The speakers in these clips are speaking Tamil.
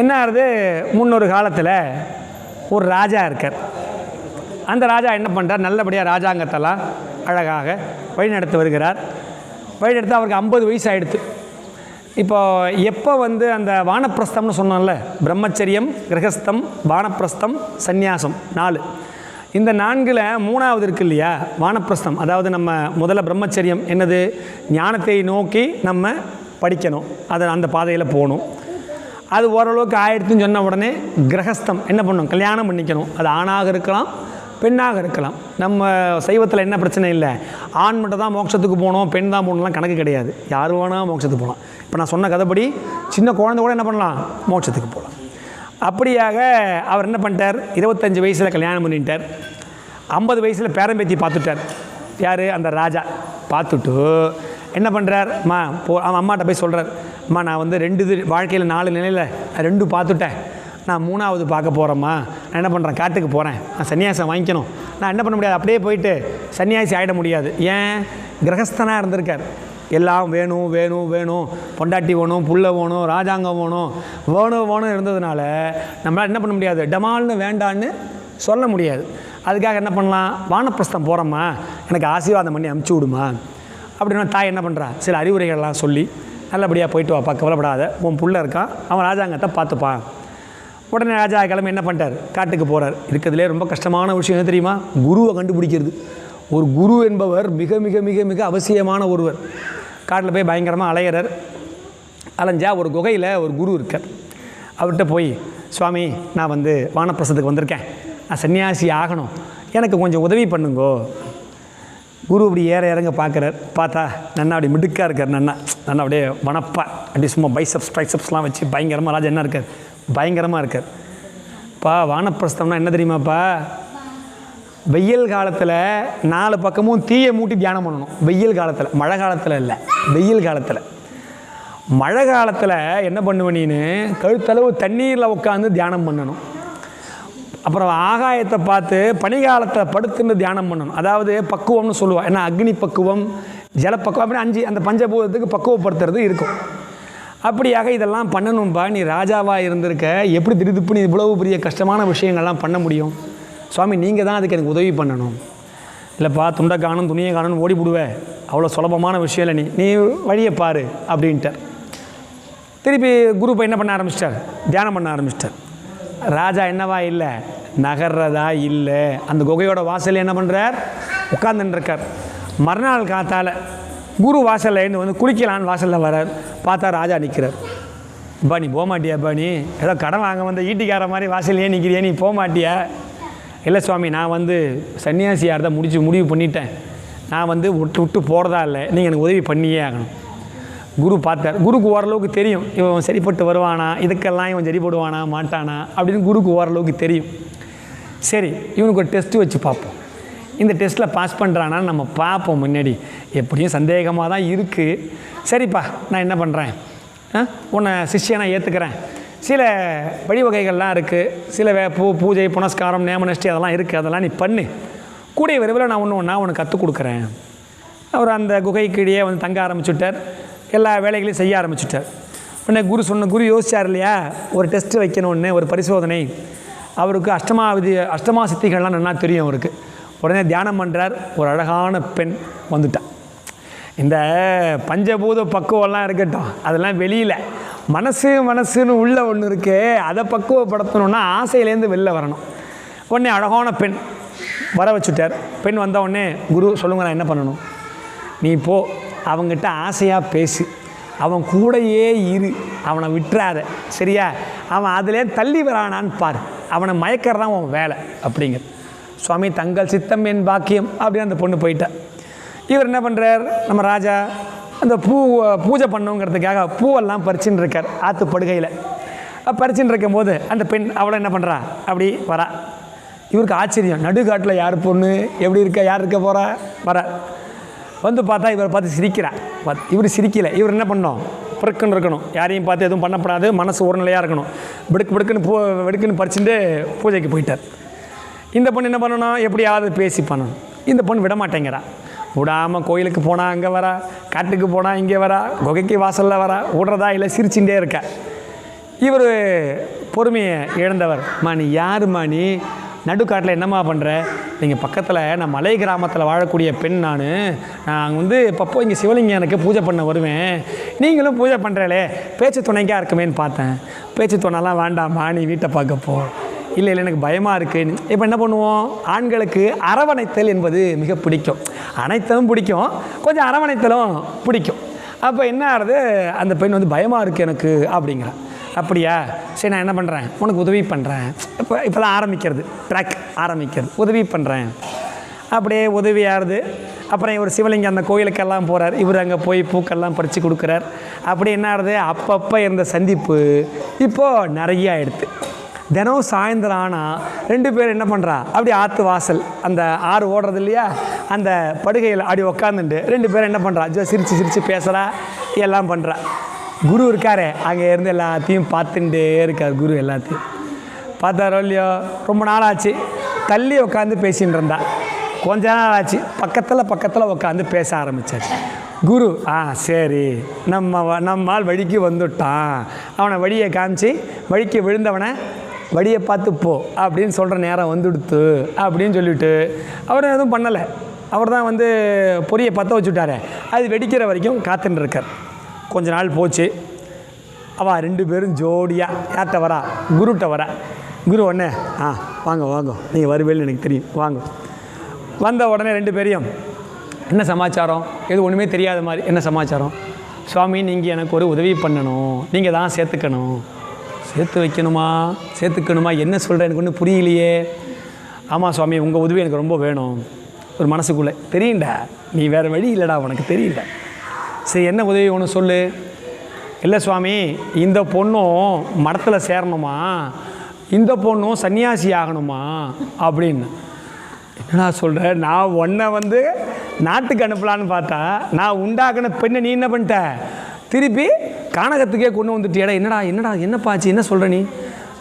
என்ன ஆகுது முன்னொரு காலத்தில் ஒரு ராஜா இருக்கார். அந்த ராஜா என்ன பண்ணுறார் நல்லபடியாக ராஜாங்கத்தெல்லாம் அழகாக வழிநடத்தி வருகிறார். வழிநடத்த அவருக்கு ஐம்பது வயசு ஆகிடுது இப்போ எப்போ வந்து அந்த வானப்பிரஸ்தம்னு சொன்னோம்ல பிரம்மச்சரியம் கிரகஸ்தம் வானப்பிரஸ்தம் சந்நியாசம் நாலு. இந்த நான்கில் மூணாவது இருக்கு இல்லையா? வானப்பிரஸ்தம். அதாவது நம்ம முதல்ல பிரம்மச்சரியம் என்னது? ஞானத்தை நோக்கி நம்ம படிக்கணும். அதை அந்த பாதையில் போகணும். அது ஓரளவுக்கு ஆயிடுத்துன்னு சொன்ன உடனே கிரகஸ்தம் என்ன பண்ணணும் கல்யாணம் பண்ணிக்கணும். அது ஆணாக இருக்கலாம் பெண்ணாக இருக்கலாம். நம்ம சைவத்தில் என்ன பிரச்சனை இல்லை. ஆண் மட்டும் தான் மோட்சத்துக்கு போகணும் பெண் தான் போகணும்லாம் கணக்கு கிடையாது. யார் வேணால் மோட்சத்துக்கு போகலாம். இப்போ நான் சொன்ன கதைப்படி சின்ன குழந்தை கூட என்ன பண்ணலாம்? மோட்சத்துக்கு போகலாம். அப்படியாக அவர் என்ன பண்ணிட்டார்? இருபத்தஞ்சி வயசில் கல்யாணம் பண்ணிட்டார். ஐம்பது வயசில் பேரம்பேத்தி பார்த்துட்டார். யார்? அந்த ராஜா. பார்த்துட்டு என்ன பண்ணுறார் அம்மா போ அவன் அம்மாட்ட போய் சொல்கிறார் அம்மா நான் வந்து ரெண்டு இது வாழ்க்கையில் நாலு நிலையில் ரெண்டு பார்த்துட்டேன். நான் மூணாவது பார்க்க போகிறேம்மா நான் என்ன பண்ணுறேன் காட்டுக்கு போகிறேன் நான் சன்னியாசம் வாங்கிக்கணும். நான் என்ன பண்ண முடியாது? அப்படியே போயிட்டு சன்னியாசி ஆகிட முடியாது. ஏன்? கிரகஸ்தனாக இருந்திருக்கார். எல்லாம் வேணும் வேணும் வேணும். பொண்டாட்டி வேணும் புள்ள வேணும் ராஜாங்கம் வேணும். வேணும் வேணும் இருந்ததுனால நம்மளால் என்ன பண்ண முடியாது? டமால்னு வேண்டான்னு சொல்ல முடியாது. அதுக்காக என்ன பண்ணலாம்? வானப்பிரஸ்தம் போகிறோம்மா எனக்கு ஆசீர்வாதம் பண்ணி அமுச்சு விடுமா? அப்படின்னா தாய் என்ன பண்ணுறா சில அறிவுரைகள்லாம் சொல்லி நல்லபடியாக போயிட்டு வாப்பா கவலைப்படாத. உன் புள்ள இருக்கான் அவன் ராஜாங்கத்தை பார்த்துப்பான் உடனே ராஜா கிளம்பி என்ன பண்ணிட்டார்? காட்டுக்கு போகிறார் இருக்கிறதுலே ரொம்ப கஷ்டமான விஷயம் என்ன தெரியுமா? குருவை கண்டுபிடிக்கிறது. ஒரு குரு என்பவர் மிக மிக மிக மிக அவசியமான ஒருவர். காட்டில் போய் பயங்கரமாக அலையிறார். அலைஞ்சா ஒரு குகையில் ஒரு குரு இருக்கார். அவர்கிட்ட போய் சுவாமி நான் வந்து வானப்பிரசத்துக்கு வந்திருக்கேன். நான் சன்னியாசி ஆகணும். எனக்கு கொஞ்சம் உதவி பண்ணுங்கோ. குரு அப்படி ஏற இறங்க பார்க்குறார். பார்த்தா நன்னா அப்படி மிடுக்காக இருக்கார் நன்னா. நன்னா அப்படியே வனப்பா. அப்படி சும்மா பைசப்ஸ் ட்ரைசப்ஸ்லாம் வச்சு பயங்கரமாக ராஜா என்ன இருக்கார்? பயங்கரமாக இருக்கார். பா வானப்பிரஸ்தம்னா என்ன தெரியுமாப்பா? வெயில் காலத்தில் நாலு பக்கமும் தீயை மூட்டி தியானம் பண்ணணும். வெயில் காலத்தில். மழை காலத்தில் இல்லை. வெயில் காலத்தில். மழை காலத்தில் என்ன பண்ணுவ நீனு? கழுத்தளவு தண்ணீரில் உட்காந்து தியானம் பண்ணணும். அப்புறம் ஆகாயத்தை பார்த்து பனிகாலத்தை படுத்துன்னு தியானம் பண்ணணும். அதாவது பக்குவம்னு சொல்லுவாள் ஏன்னா அக்னி பக்குவம் ஜலப்பக்குவம் அப்படின்னு அஞ்சு அந்த பஞ்சபூதத்துக்கு பக்குவப்படுத்துறது இருக்கும். அப்படியாக இதெல்லாம் பண்ணணும்பா. நீ ராஜாவாக இருந்திருக்க. எப்படி திருதுப்புன்னு இவ்வளவு பெரிய கஷ்டமான விஷயங்கள்லாம் பண்ண முடியும்? சுவாமி நீங்கள் தான் அதுக்கு எனக்கு உதவி பண்ணணும். இல்லைப்பா துண்டை காணும் துணியை காணும் ஓடி விடுவேன் அவ்வளோ சுலபமான விஷயம் இல்லை நீ. நீ வழியை பாரு அப்படின்ட்டார். திருப்பி குரு என்ன பண்ண ஆரம்பிச்சிட்டார்? தியானம் பண்ண ஆரம்பிச்சிட்டார். ராஜா என்னவா இல்லை? நகர்றதா இல்லை. அந்த குகையோட வாசல் என்ன பண்ணுறார் உட்காந்துட்டுருக்கார் மறுநாள் காத்தால் குரு வாசலில் இருந்து வந்து குளிக்கலான்னு வாசலில் வரார். பார்த்தா ராஜா நிற்கிறார் அப்பா நீ போக பா நீ? ஏதோ கடன் வாங்க வந்த ஈட்டிக்கார மாதிரி வாசல்லையே நிற்கிறியா நீ போகமாட்டியா இல்லை சுவாமி நான் வந்து சன்னியாசியார் தான் முடிச்சு முடிவு பண்ணிட்டேன். நான் வந்து விட்டு விட்டு போகிறதா இல்லை. நீங்கள் எனக்கு உதவி பண்ணியே ஆகணும். குரு பார்த்தார். குருக்கு ஓரளவுக்கு தெரியும். இவன் சரிப்பட்டு வருவானா? இதுக்கெல்லாம் இவன் சரிப்படுவானா? மாட்டானா? அப்படின்னு குருக்கு ஓரளவுக்கு தெரியும். சரி இவனுக்கு ஒரு டெஸ்ட்டு வச்சு பார்ப்போம். இந்த டெஸ்ட்டில் பாஸ் பண்ணுறானான்னு நம்ம பார்ப்போம் முன்னாடி. எப்படியும் சந்தேகமாக தான் இருக்குது சரிப்பா நான் என்ன பண்ணுறேன் உன்னை சிஷ்யனை ஏற்றுக்கிறேன் சில வழிவகைகள்லாம் இருக்குது சில வே பூ பூஜை புனஸ்காரம் நேமனஷ்டி அதெல்லாம் இருக்குது அதெல்லாம் நீ பண்ணு. கூடிய விரைவில் நான் ஒன்று ஒன்றா உனக்கு கற்றுக் கொடுக்குறேன். அவர் அந்த குகைக்கிடையே வந்து தங்க ஆரம்பிச்சுட்டார். எல்லா வேலைகளையும் செய்ய ஆரம்பிச்சுட்டார். உடனே குரு சொன்ன குரு யோசிச்சார் இல்லையா? ஒரு டெஸ்ட்டு வைக்கணும்னு ஒரு பரிசோதனை. அவருக்கு அஷ்டமா விதி அஷ்டமா சித்திகள்லாம் நல்லா தெரியும் அவருக்கு. உடனே தியானம் பண்ணுறார் ஒரு அழகான பெண் வந்துட்டான் இந்த பஞ்சபூத பக்குவம்லாம் இருக்கட்டும் அதெல்லாம் வெளியில். மனசு மனசுன்னு உள்ள ஒன்று இருக்கு அதை பக்குவப்படுத்தணுன்னா ஆசையிலேருந்து வெளில வரணும். உடனே அழகான பெண் வர வச்சுட்டார். பெண் வந்த உடனே குரு சொல்லுங்க நான் என்ன பண்ணணும்? நீ போ. அவங்ககிட்ட ஆசையாக பேசு. அவன் கூடையே இரு. அவனை விட்டுறாத. சரியா? அவன் அதிலே தள்ளி வரானான்னு பார். அவனை மயக்கிறதான் உன் வேலை அப்படிங்கிற சுவாமி தங்கள் சித்தம் என் பாக்கியம் அப்படின்னு அந்த பொண்ணு போயிட்டா. இவர் என்ன பண்ணுறார் நம்ம ராஜா அந்த பூ பூஜை பண்ணுங்கிறதுக்காக பூவெல்லாம் பறிச்சுன்னு இருக்கார் ஆற்று படுகையில். பறிச்சுன்னு இருக்கும் போது அந்த பெண் அவளை என்ன பண்ணுறா அப்படி வரா. இவருக்கு ஆச்சரியம். நடுக்காட்டில் யார் பொண்ணு? எப்படி இருக்க? யார் இருக்க போகிறா வர. வந்து பார்த்தா இவரை பார்த்து சிரிக்கிறான் இவர் சிரிக்கல. இவர் என்ன பண்ணோம் பிறக்குன்னு இருக்கணும். யாரையும் பார்த்து எதுவும் பண்ணப்படாது. மனசு ஒரு நிலையாக இருக்கணும். பிடுக்கு பிடுக்குன்னு பூ வெடுக்குன்னு பறிச்சுட்டு பூஜைக்கு போயிட்டார். இந்த பொண்ணு என்ன பண்ணணும் எப்படியாவது பேசி பண்ணணும். இந்த பொண்ணு விட மாட்டேங்கிறா. விடாமல் கோயிலுக்கு போனால் அங்கே வரா. காட்டுக்கு போனால் இங்கே வரா. குகைக்கு வாசலில் வரா. விடுறதா இல்லை சிரிச்சுட்டே இருக்கா. இவர் பொறுமையை இழந்தவர். மணி யார் மணி? நடுக்காட்டில் என்னம்மா பண்ணுற நீங்கள் பக்கத்தில் நான் மலை கிராமத்தில் வாழக்கூடிய பெண் நான் நான் வந்து இப்பப்போ இங்கே சிவலிங்கம் எனக்கு பூஜை பண்ண வருவேன். நீங்களும் பூஜை பண்ணுறாளே பேச்சு துணைக்காக இருக்குமேன்னு பார்த்தேன். பேச்சு துணைலாம் வேண்டாம்மா நீ வீட்டை பார்க்க போ. இல்லை இல்லை எனக்கு பயமாக இருக்குது இப்போ என்ன பண்ணுவோம்? ஆண்களுக்கு அரவணைத்தல் என்பது மிக பிடிக்கும். அனைத்தலும் பிடிக்கும். கொஞ்சம் அரவணைத்தலும் பிடிக்கும். அப்போ என்ன ஆகுது? அந்த பெண் வந்து பயமாக இருக்குது எனக்கு அப்படிங்கிறா. அப்படியா? சரி நான் என்ன பண்ணுறேன் உனக்கு உதவி பண்ணுறேன் இப்போ இப்போ தான் ஆரம்பிக்கிறது. ட்ராக் ஆரம்பிக்கிறது. உதவி பண்ணுறேன் அப்படியே உதவி ஆறுது. அப்புறம் இவர் சிவலிங்கம் அந்த கோயிலுக்கெல்லாம் போகிறார் இவர் அங்கே போய் பூக்கெல்லாம் பறித்து கொடுக்குறார். அப்படி என்ன ஆகுது அப்பப்போ இருந்த சந்திப்பு இப்போது நிறைய ஆயிடுது. தினம் சாயந்தரம் ஆனால் ரெண்டு பேர் என்ன பண்ணுறா அப்படி ஆற்று வாசல். அந்த ஆறு ஓடுறது இல்லையா? அந்த படுகையில் அப்படி உக்காந்துட்டு ரெண்டு பேரும் என்ன பண்ணுறா ஜோ சிரித்து சிரித்து பேசுகிறா எல்லாம் பண்ணுறா குரு இருக்கார். அங்கே இருந்து எல்லாத்தையும் பார்த்துட்டே இருக்கார் குரு எல்லாத்தையும். பார்த்தாரோ இல்லையோ? ரொம்ப நாள் ஆச்சு தள்ளி உட்காந்து பேசின்னு இருந்தா. கொஞ்ச நாள் ஆச்சு. பக்கத்தில் பக்கத்தில் உட்காந்து பேச ஆரம்பித்தாச்சு குரு ஆ சரி. நம்ம வ- நம்மால் வழிக்கு வந்துட்டான். அவனை வழியை காமிச்சு வழிக்கு விழுந்தவனை வழியை பார்த்து போ. அப்படின்னு சொல்கிற நேரம் வந்துடுத்து அப்படின்னு சொல்லிட்டு அவர் எதுவும் பண்ணலை. அவர் தான் வந்து பொரியை பற்ற வச்சுட்டாரு. அது வெடிக்கிற வரைக்கும் காத்துன்னு இருக்கார். கொஞ்ச நாள் போச்சு. அவள் ரெண்டு பேரும் ஜோடியாக யார்கிட்ட வரா? குருட்ட வரா. குரு ஒன்று ஆ வாங்க வாங்க. நீங்கள் வருவேன்னு எனக்கு தெரியும். வாங்க. வந்த உடனே ரெண்டு பேரையும் என்ன சமாச்சாரம்? எது ஒன்றுமே தெரியாத மாதிரி என்ன சமாச்சாரம்? சுவாமி நீங்கள் எனக்கு ஒரு உதவி பண்ணணும். நீங்கள் தான் சேர்த்துக்கணும். சேர்த்து வைக்கணுமா? சேர்த்துக்கணுமா? என்ன சொல்கிற எனக்கு ஒன்றும் புரியலையே. ஆமாம் சுவாமி உங்கள் உதவி எனக்கு ரொம்ப வேணும். ஒரு மனசுக்குள்ளே. தெரியுண்டா நீ வேறு வழி இல்லைடா உனக்கு தெரியல சரி என்ன உதவி ஒன்று சொல்லு. இல்லை சுவாமி இந்த பொண்ணும் மடத்தில் சேரணுமா? இந்த பொண்ணும் சன்னியாசி ஆகணுமா? அப்படின்னு. என்னடா சொல்கிறேன் நான் ஒன்றை வந்து நாட்டுக்கு அனுப்பலான்னு பார்த்தா நான் உண்டாக்குன பெண்ணை நீ என்ன பண்ணிட்ட? திருப்பி கானகத்துக்கே கொண்டு வந்துட்டியடா. என்னடா என்னடா என்னப்பாச்சு என்ன சொல்கிற நீ?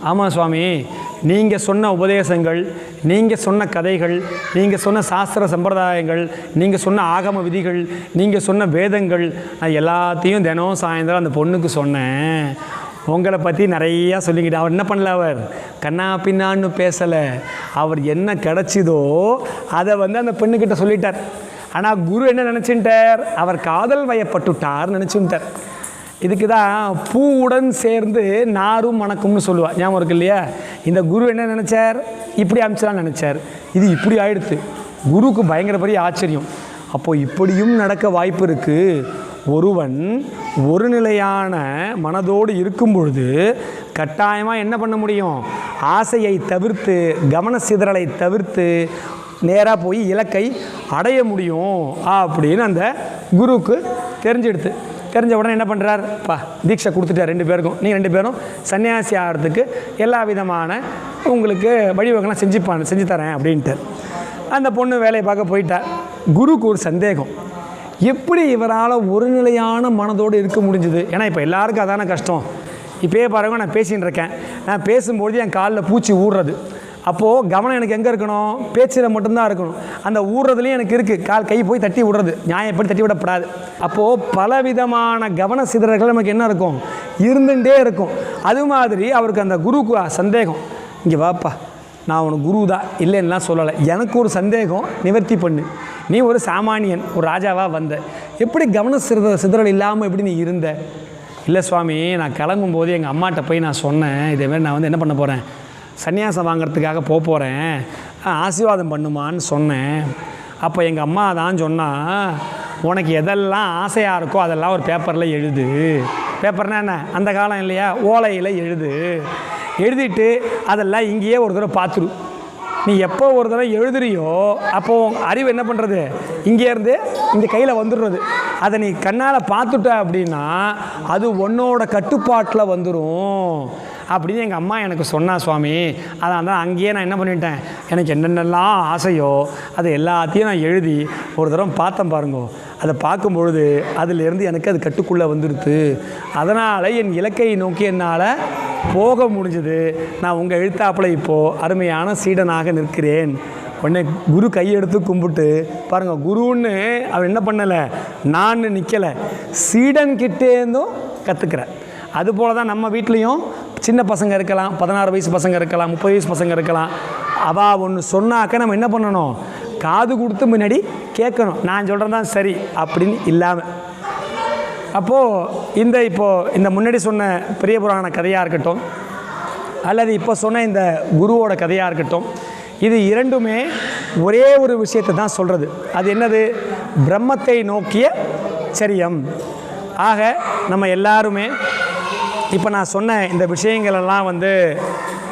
ஆமாம் சுவாமி நீங்கள் சொன்ன உபதேசங்கள் நீங்கள் சொன்ன கதைகள் நீங்கள் சொன்ன சாஸ்திர சம்பிரதாயங்கள் நீங்கள் சொன்ன ஆகம விதிகள் நீங்கள் சொன்ன வேதங்கள் நான் எல்லாத்தையும் தினம் சாயந்தரம் அந்த பொண்ணுக்கு சொன்னேன். உங்களை பற்றி நிறையா சொல்லிக்கிட்டு அவர் என்ன பண்ணல அவர்? கண்ணா பின்னான்னு பேசலை. அவர் என்ன கிடச்சிதோ அதை வந்து அந்த பெண்ணுக்கிட்ட சொல்லிட்டார். ஆனால் குரு என்ன நினச்சின்ட்டார் அவர் காதல் வயப்பட்டுட்டார் நினச்சுட்டார். இதுக்கு தான் பூவுடன் சேர்ந்து நாரும் மணக்கும்னு சொல்லுவா. ஞாபகம் இருக்கு இல்லையா? இந்த குரு என்ன நினச்சார்? இப்படி அமிச்சலாம்னு நினச்சார். இது இப்படி ஆயிடுத்து. குருவுக்கு பயங்கர பெரிய ஆச்சரியம். அப்போது இப்படியும் நடக்க வாய்ப்பு இருக்குது ஒருவன் ஒரு நிலையான மனதோடு இருக்கும் பொழுது கட்டாயமாக என்ன பண்ண முடியும்? ஆசையை தவிர்த்து கவன சிதறலை தவிர்த்து நேராக போய் இலக்கை அடைய முடியும் அப்படின்னு அந்த குருவுக்கு தெரிஞ்செடுத்து. தெரிஞ்ச உடனே என்ன பண்ணுறார் பா தீட்சை கொடுத்துட்டார் ரெண்டு பேருக்கும். நீங்கள் ரெண்டு பேரும் சன்னியாசி ஆகிறதுக்கு எல்லா விதமான உங்களுக்கு வழிவகைலாம் செஞ்சுப்பான் செஞ்சு தரேன் அப்படின்ட்டு. அந்த பொண்ணு வேலையை பார்க்க போயிட்டா. குருக்கு ஒரு சந்தேகம். எப்படி இவரால் ஒரு நிலையான மனதோடு இருக்க முடிஞ்சுது? ஏன்னா இப்போ எல்லாருக்கும் அதான கஷ்டம். இப்போயே பாருங்க நான் பேசின்னு இருக்கேன். நான் பேசும்பொழுது என் காலில் பூச்சி ஊடுறது அப்போது கவனம் எனக்கு எங்கே இருக்கணும்? பேச்சில் மட்டும்தான் இருக்கணும். அந்த ஊறுறதுலேயும் எனக்கு இருக்குது கால் கை போய் தட்டி விடுறது. நியாயப்படி தட்டி விடப்படாது. அப்போது பலவிதமான கவன சிதறல்கள் நமக்கு என்ன இருக்கும்? இருந்துகிட்டே இருக்கும். அது மாதிரி அவருக்கு அந்த குருக்கு சந்தேகம். இங்கே வாப்பா நான் உனக்கு குரு தான் இல்லைன்னுலாம் சொல்லலை. எனக்கு ஒரு சந்தேகம் நிவர்த்தி பண்ணு. நீ ஒரு சாமானியன் ஒரு ராஜாவாக வந்த. எப்படி கவன சிறு சிதறல் இல்லாமல் எப்படி நீ இருந்த? இல்லை சுவாமி நான் கிளம்பும்போது எங்கள் அம்மாட்ட போய் நான் சொன்னேன். இதேமாரி நான் வந்து என்ன பண்ண போகிறேன் சன்னியாசம் வாங்குறதுக்காக போக போகிறேன் ஆசீர்வாதம் பண்ணுமான்னு சொன்னேன். அப்போ எங்கள் அம்மா தான் சொன்னால் உனக்கு எதெல்லாம் ஆசையாக இருக்கோ அதெல்லாம் ஒரு பேப்பரில் எழுது. பேப்பர்னா என்ன? அந்த காலம் இல்லையா? ஓலையில் எழுது. எழுதிட்டு அதெல்லாம் இங்கேயே ஒரு தடவை பார்த்துரு. நீ எப்போ ஒரு தடவை எழுதுறியோ அப்போ உன் அறிவு என்ன பண்ணுறது இங்கேருந்து இந்த கையில் வந்துடுறது. அதை நீ கண்ணால் பார்த்துட்ட அப்படின்னா அது உன்னோட கட்டுப்பாட்டில் வந்துடும் அப்படின்னு எங்கள் அம்மா எனக்கு சொன்னா சுவாமி. அதான் தான் அங்கேயே நான் என்ன பண்ணிட்டேன்? எனக்கு என்னென்னலாம் ஆசையோ அது எல்லாத்தையும் நான் எழுதி ஒரு தடவை பார்த்தேன் பாருங்க. அதை பார்க்கும் பொழுது அதிலிருந்து எனக்கு அது கட்டுக்குள்ளே வந்துடுது அதனால் என் இலக்கை நோக்கி என்னால் போக முடிஞ்சது. நான் உங்கள் எழுத்தாப்பில் இப்போது அருமையான சீடனாக நிற்கிறேன். உடனே குரு கையெடுத்து கும்பிட்டு பாருங்கள் குருன்னு அவர் என்ன பண்ணலை நான் நிற்கலை சீடன் கிட்டேருந்தும் கற்றுக்கிறேன் அதுபோல் தான் நம்ம வீட்லேயும் சின்ன பசங்க இருக்கலாம் பதினாறு வயசு பசங்க இருக்கலாம் முப்பது வயசு பசங்க இருக்கலாம். அவள் ஒன்று சொன்னாக்க நம்ம என்ன பண்ணணும்? காது கொடுத்து முன்னாடி கேட்கணும். நான் சொல்கிறது தான் சரி அப்படின்னு இல்லாமல் அப்போது இந்த இப்போது இந்த முன்னாடி சொன்ன பெரிய புராண கதையாக இருக்கட்டும் அல்லது இப்போ சொன்ன இந்த குருவோட கதையாக இருக்கட்டும் இது இரண்டுமே ஒரே ஒரு விஷயத்தை தான் சொல்கிறது அது என்னது? பிரம்மத்தை நோக்கிய சரியம். ஆக நம்ம எல்லாருமே இப்போ நான் சொன்ன இந்த விஷயங்களெல்லாம் வந்து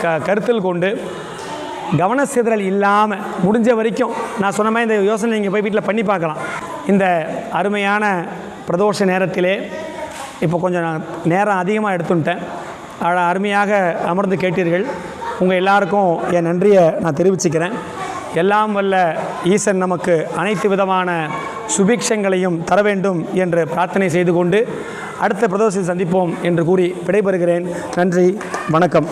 க கருத்தில் கொண்டு கவனசிதறல் இல்லாமல் முடிஞ்ச வரைக்கும் நான் சொன்ன மாதிரி இந்த யோசனை நீங்கள் போய் வீட்டில் பண்ணி பார்க்கலாம். இந்த அருமையான பிரதோஷ நேரத்திலே இப்போ கொஞ்சம் நான் நேரம் அதிகமாக எடுத்துட்டேன். அழ- அருமையாக அமர்ந்து கேட்டீர்கள். உங்கள் எல்லாருக்கும் என் நன்றியை நான் தெரிவிச்சுக்கிறேன். எல்லாம் வல்ல ஈசன் நமக்கு அனைத்து விதமான சுபிக்ஷங்களையும் தர வேண்டும் என்று பிரார்த்தனை செய்து கொண்டு அடுத்த பிரதோஷத்தில் சந்திப்போம் என்று கூறி விடைபெறுகிறேன். நன்றி வணக்கம்.